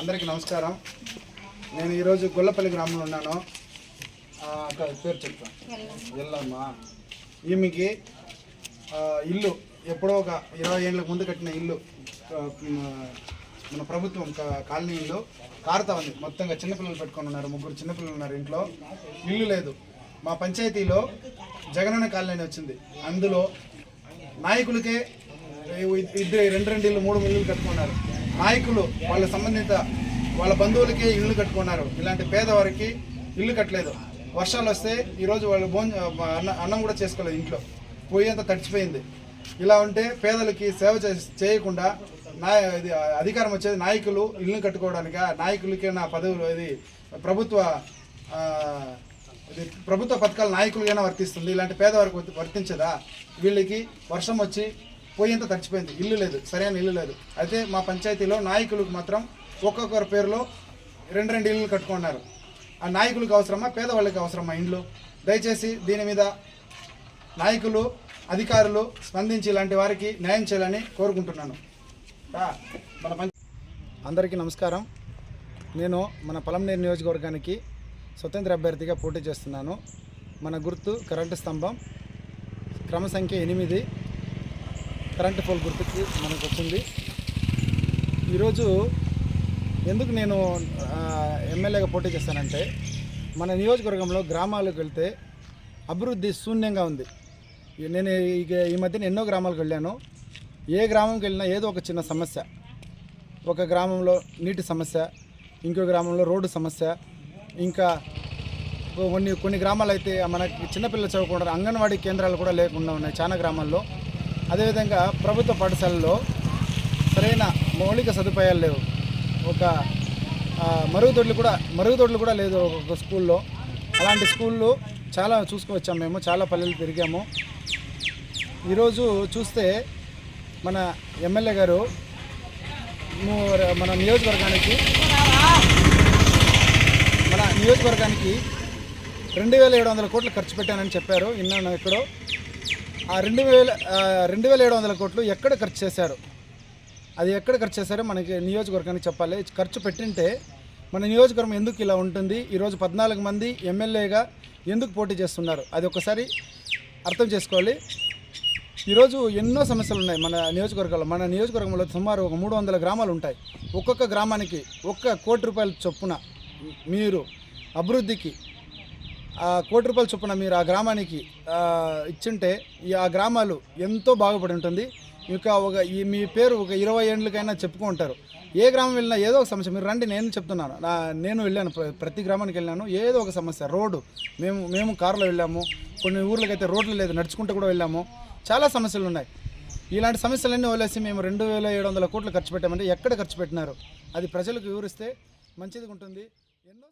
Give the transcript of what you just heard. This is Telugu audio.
అందరికీ నమస్కారం. నేను ఈరోజు గొల్లపల్లి గ్రామంలో ఉన్నాను. అక్కడ పేరు చెప్తాను ఎల్లమ్మ. ఈమెకి ఇల్లు ఎప్పుడో ఒక ఇరవై ఏళ్ళకి ముందు కట్టిన ఇల్లు మన ప్రభుత్వం కాలనీ ఇల్లు కారుతా ఉంది. మొత్తంగా చిన్నపిల్లలు పెట్టుకొని ఉన్నారు ముగ్గురు చిన్నపిల్లలు ఉన్నారు ఇంట్లో. ఇల్లు లేదు. మా పంచాయతీలో జగనన్న కాలనీ వచ్చింది. అందులో నాయకులకే ఇద్దరు రెండు రెండు ఇల్లు మూడు ఇల్లు కట్టుకున్నారు. నాయకులు వాళ్ళ సంబంధిత వాళ్ళ బంధువులకే ఇల్లు కట్టుకున్నారు. ఇలాంటి పేదవారికి ఇల్లు కట్టలేదు. వర్షాలు వస్తే ఈరోజు వాళ్ళు భోజన అన్న అన్నం కూడా చేసుకోలేదు ఇంట్లో. పోయేంత తడిచిపోయింది. ఇలా ఉంటే పేదలకి సేవ చేయకుండా నా ఇది అధికారం వచ్చేది నాయకులు ఇల్లు కట్టుకోవడానికి? నాయకులకే నా పదవులు ఇది ప్రభుత్వ ఇది ప్రభుత్వ పథకాల నాయకులుగానే వర్తిస్తుంది. ఇలాంటి పేదవారికి వర్తించదా? వీళ్ళకి వర్షం వచ్చి పోయేంత తడిచిపోయింది. ఇల్లు లేదు సరైన ఇల్లు లేదు. అయితే మా పంచాయతీలో నాయకులకు మాత్రం ఒక్కొక్కరి పేరులో రెండు రెండు ఇళ్ళు కట్టుకున్నారు. ఆ నాయకులకు అవసరమా పేదవాళ్ళకి అవసరమా ఇండ్లు? దయచేసి దీని మీద నాయకులు అధికారులు స్పందించి ఇలాంటి వారికి న్యాయం చేయాలని కోరుకుంటున్నాను. మన పంచ అందరికీ నమస్కారం. నేను మన పలంనేరు నియోజకవర్గానికి స్వతంత్ర అభ్యర్థిగా పోటీ చేస్తున్నాను. మన గుర్తు కరెంటు స్తంభం క్రమ సంఖ్య ఎనిమిది. కరెంటు పోల్ గుర్తుకి మనకు వచ్చింది ఈరోజు ఎందుకు నేను ఎమ్మెల్యేగా పోటీ చేస్తానంటే మన నియోజకవర్గంలో గ్రామాలకు వెళ్తే అభివృద్ధి శూన్యంగా ఉంది. నేను ఇక ఈ మధ్యన ఎన్నో గ్రామాలకు వెళ్ళాను. ఏ గ్రామంకి వెళ్ళినా ఏదో ఒక చిన్న సమస్య. ఒక గ్రామంలో నీటి సమస్య ఇంకో గ్రామంలో రోడ్డు సమస్య ఇంకా కొన్ని కొన్ని గ్రామాలు అయితే మనకి చిన్నపిల్లలు చదువుకుంటారు అంగన్వాడీ కేంద్రాలు కూడా లేకుండా ఉన్నాయి చాలా గ్రామాల్లో. అదేవిధంగా ప్రభుత్వ పాఠశాలలో సరైన మౌలిక సదుపాయాలు లేవు. ఒక మరుగుదొడ్లు కూడా మరుగుదొడ్లు కూడా లేదు ఒక స్కూల్లో. అలాంటి స్కూళ్ళు చాలా చూసుకొచ్చాము మేము చాలా పల్లెలు తిరిగాము ఈరోజు చూస్తే మన ఎమ్మెల్యే గారు మన నియోజకవర్గానికి మన నియోజకవర్గానికి రెండు వేల ఏడు వందల కోట్లు ఖర్చు పెట్టానని చెప్పారు. విన్నాను ఎక్కడో. ఆ రెండు వేల రెండు వేల ఏడు వందల కోట్లు ఎక్కడ ఖర్చు చేశారు? అది ఎక్కడ ఖర్చు చేశారో మనకి నియోజకవర్గానికి చెప్పాలి. ఖర్చు పెట్టింటే మన నియోజకవర్గం ఎందుకు ఇలా ఉంటుంది? ఈరోజు పద్నాలుగు మంది ఎమ్మెల్యేగా ఎందుకు పోటీ చేస్తున్నారు? అది ఒకసారి అర్థం చేసుకోవాలి. ఈరోజు ఎన్నో సమస్యలు ఉన్నాయి మన నియోజకవర్గంలో మన నియోజకవర్గంలో సుమారు ఒక మూడు వందల గ్రామాలు ఉంటాయి. ఒక్కొక్క గ్రామానికి ఒక్క కోటి రూపాయల చొప్పున మీరు అభివృద్ధికి కోటి రూపాయల చొప్పున మీరు ఆ గ్రామానికి ఇచ్చింటే ఇచ్చుంటే ఈ ఆ గ్రామాలు ఎంతో బాగుపడి ఉంటుంది. ఇంకా ఒక ఈ మీ పేరు ఒక ఇరవై ఏళ్ళకైనా చెప్పుకుంటారు ఏ గ్రామం వెళ్ళినా ఏదో ఒక సమస్య. మీరు రండి నేను చెప్తున్నాను. నా నేను వెళ్ళాను ప్రతి గ్రామానికి వెళ్ళాను. ఏదో ఒక సమస్య రోడ్డు. మేము మేము కారులో వెళ్ళాము. కొన్ని ఊర్లకైతే రోడ్లు లేదు నడుచుకుంటూ కూడా వెళ్ళాము. చాలా సమస్యలు ఉన్నాయి. ఇలాంటి సమస్యలన్నీ వదిలేసి మేము రెండు వేల ఏడు వందల కోట్లు ఖర్చు పెట్టామంటే ఎక్కడ ఖర్చు పెట్టినారు? అది ప్రజలకు వివరిస్తే మంచిది ఉంటుంది ఎన్నో